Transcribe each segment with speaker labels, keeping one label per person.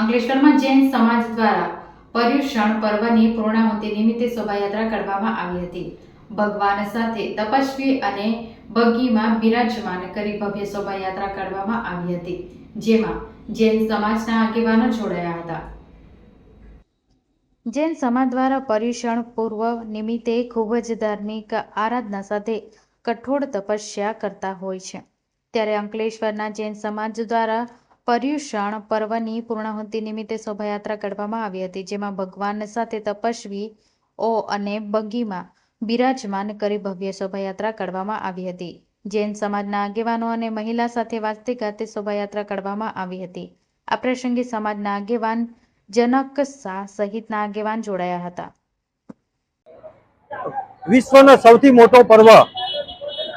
Speaker 1: અંકલેશ્વરમાં જૈન સમાજ દ્વારા પર્યુષણ પર્વની પૂર્ણાહુતિ નિમિત્તે શોભાયાત્રા કાઢવામાં આવી હતી. ભગવાન સાથે તપસ્વી અને બગીમાં બિરાજમાન કરી ભવ્ય શોભાયાત્રા કાઢવામાં આવી હતી, જેમાં જૈન સમાજના આગેવાનો જોડાયા હતા. જૈન સમાજ દ્વારા પર્યુષણ પૂર્વ નિમિત્તે ખૂબ જ ધાર્મિક આરાધના સાથે કઠોળ તપસ્યા કરતા હોય છે. ત્યારે અંકલેશ્વરના જૈન સમાજ દ્વારા પર્યુષણ પર્વની પૂર્ણાહુતિ નિમિત્તે શોભાયાત્રા કાઢવામાં આવી હતી, જેમાં ભગવાન સાથે તપસ્વીઓ અને બગીમાં બિરાજમાન કરી ભવ્ય શોભાયાત્રા કાઢવામાં આવી હતી. જૈન સમાજના આગેવાનો અને મહિલા સાથે વાજતે ગાતે શોભાયાત્રા કાઢવામાં આવી હતી. આ પ્રસંગે સમાજના આગેવાન જનક શાહ સહિતના આગેવાન જોડાયા હતા.
Speaker 2: વિશ્વનો સૌથી મોટો પર્વ,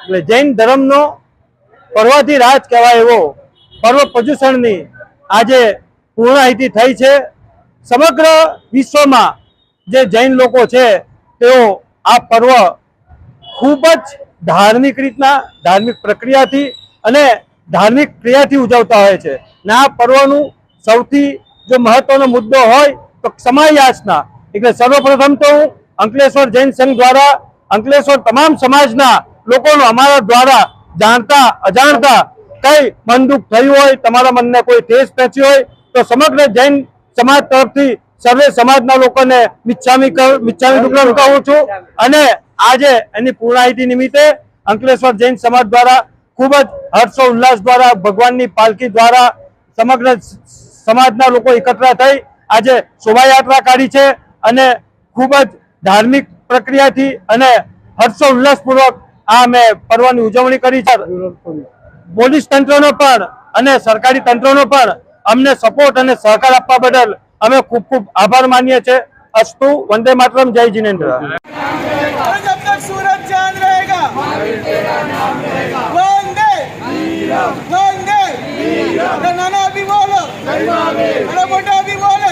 Speaker 2: એટલે જૈન ધર્મનો પર્વથી રાજ કહેવાય એવો પર્વ પ્રદૂષણની આજે પૂર્ણાહિતિ થઈ છે. સમગ્ર વિશ્વમાં જે જૈન લોકો છે, તેઓ આ પર્વ ખૂબ જ ધાર્મિક રીતના, ધાર્મિક પ્રક્રિયાથી અને ધાર્મિક ક્રિયાથી ઉજવતા હોય છે. ને આ પર્વનું સૌથી જો મહત્વનો મુદ્દો હોય, તો ક્ષમા એટલે સર્વપ્રથમ તો હું અંકલેશ્વર જૈન સંઘ દ્વારા, અંકલેશ્વર તમામ સમાજના લોકોનો અમારા દ્વારા જાણતા, અજાણતા કઈ મન દુઃખ થયું હોય તમારા મનને કોઈ ઠેસ પહોંચી હોય તો સમગ્ર જૈન સમાજ તરફથી સર્વે સમાજના લોકોને મિચ્છામી મિચ્છામી દુક્કડમ કહું છું. અને આજે એની પૂર્ણાહિતિ નિમિત્તે અંકલેશ્વર જૈન સમાજ દ્વારા ખૂબ જ હર્ષો ઉલ્લાસ દ્વારા ભગવાનની પાલકી દ્વારા સમગ્ર સમાજના લોકો એકત્ર થઈ આજે શોભાયાત્રા કાઢી છે અને ખૂબ જ ધાર્મિક પ્રક્રિયાથી અને હર્ષો ઉલ્લાસપૂર્વક આ અમે પર્વની ઉજવણી કરી છે. પોલીસ તંત્રનો પણ અને સરકારી તંત્રનો પણ અમને સપોર્ટ અને સહકાર આપવા બદલ અમે ખૂબ ખૂબ આભાર માનીએ છીએ. અસ્તુ, વંદે માતરમ, જય જિનેન્દ્ર.
Speaker 3: નાના બી બોલો મોટા બી બોલે